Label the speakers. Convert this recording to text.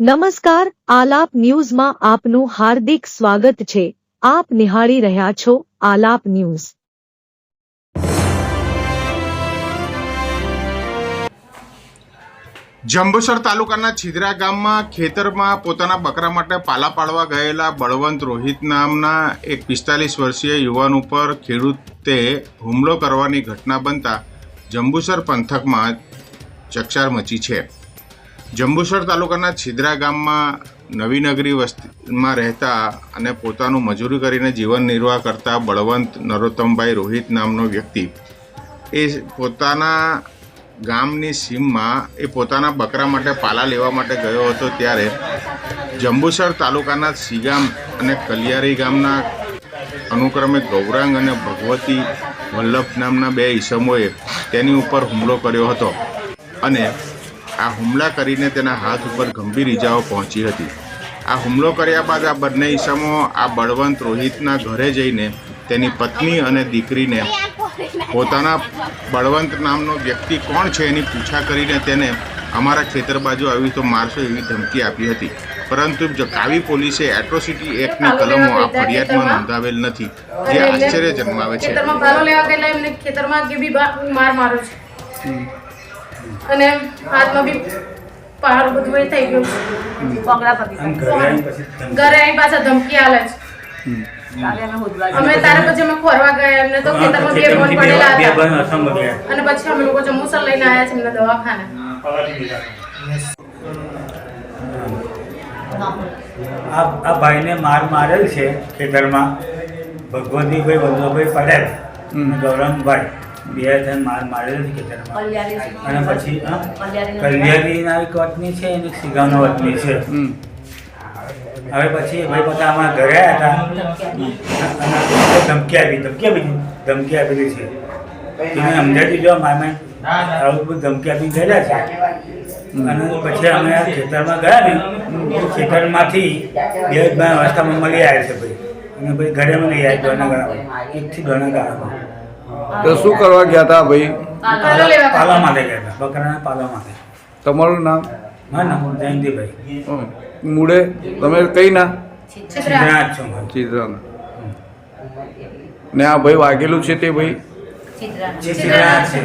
Speaker 1: નમસ્કાર, આલાપ ન્યૂઝમાં આપનું હાર્દિક સ્વાગત છે. આપ નિહાળી રહ્યા છો આલાપ ન્યૂઝ.
Speaker 2: જંબુસર તાલુકાના છિદ્રા ગામમાં ખેતરમાં પોતાના બકરા માટે પાલા પાડવા ગયેલા બળવંત રોહિત નામના એક પિસ્તાલીસ વર્ષીય યુવાન ઉપર ખેડૂતે હુમલો કરવાની ઘટના બનતા જંબુસર પંથકમાં ચકચાર મચી છે. જંબુસર તાલુકાના છિદ્રા ગામમાં નવી નગરી વસ્તીમાં રહેતા અને પોતાનું મજૂરી કરીને જીવન નિર્વાહ કરતા બળવંત નરોત્તમભાઈ રોહિત નામનો વ્યક્તિ એ પોતાના ગામની સીમમાં એ પોતાના બકરા માટે પાલા લેવા માટે ગયો હતો ત્યારે જંબુસર તાલુકાના સીગામ અને કલિયારી ગામના અનુક્રમે ગૌરાંગ અને ભગવતી વલ્લભ નામના બે ઈસમોએ તેની ઉપર હુમલો કર્યો હતો અને આ હુમલા કરીને તેના હાથ ઉપર ગંભીર ઈજાઓ પહોંચી હતી. આ હુમલો કર્યા બાદ આ બંને ઈસમો આ બળવંત રોહિતના ઘરે જઈને તેની પત્ની અને દીકરીને પોતાના બળવંત નામનો વ્યક્તિ કોણ છે એની પૂછા કરીને તેને અમારા ખેતર બાજુ આવી તો મારશો એવી ધમકી આપી હતી. પરંતુ જો કાવી પોલીસે એટ્રોસિટી એક્ટની કલમો આ ફરિયાદમાં નોંધાવેલ નથી. જે આશ્ચર્ય જન્માવે છે.
Speaker 3: ખેતરમાં ભાલો લેવા ગયેલા એમને ખેતરમાં કે બી માર માર્યો છે? અને હાથમાં બી પહાડ બધું એ થઈ ગયું. ઘરે આવી પાછા ધમકી. આલે છે. અમે તારે પછી અમે ખોરવા ગયા એમને તો ખેતરમાં બે બોન પડેલા હતા. અને પછી અમે લોકો જંબુસર લઈને આવ્યા છે એમને દવાખાને.
Speaker 4: આ આ ભાઈને માર મારેલ છે ખેતરમાં. ભગવતીભાઈ વલ્લભભાઈ પટેલ ગૌરંગભાઈ. બે હજાર માર માર્યો છે ખેતરમાં અને પછી કલ્યાણીના એક વતની છે અને સિગાવના વતની છે. હવે પછી ભાઈ પોતા અમારા ઘરે આવ્યા હતા. અને ધમકી આપી ધમકી આપી ધમકી આપેલી છે. તમે સમજાવી દીધો મામે આવું બધું ધમકી આપી ગયેલા છે. અને પછી અમે ખેતરમાં ગયા ને તો ખેતરમાંથી બે ભાઈ રસ્તામાં મળી આવ્યા છે ભાઈ. અને ભાઈ ઘરે મળી આવ્યા દોના ગાળામાં. એકથી દોના ગાળામાં.
Speaker 5: તો શું કરવા ગયા હતા ભાઈ?
Speaker 3: પાલા ગયા.
Speaker 4: માટે ગયા હતા બકરાના પાલા માટે.
Speaker 5: તમારું નામ?
Speaker 4: મારું નામ જયંતિભાઈ.
Speaker 5: મૂળે? તમે કઈ ના? ચિત્રાના. ને આ ભાઈ વાગેલું છે તે ભાઈ?
Speaker 4: ચિત્રા. છે.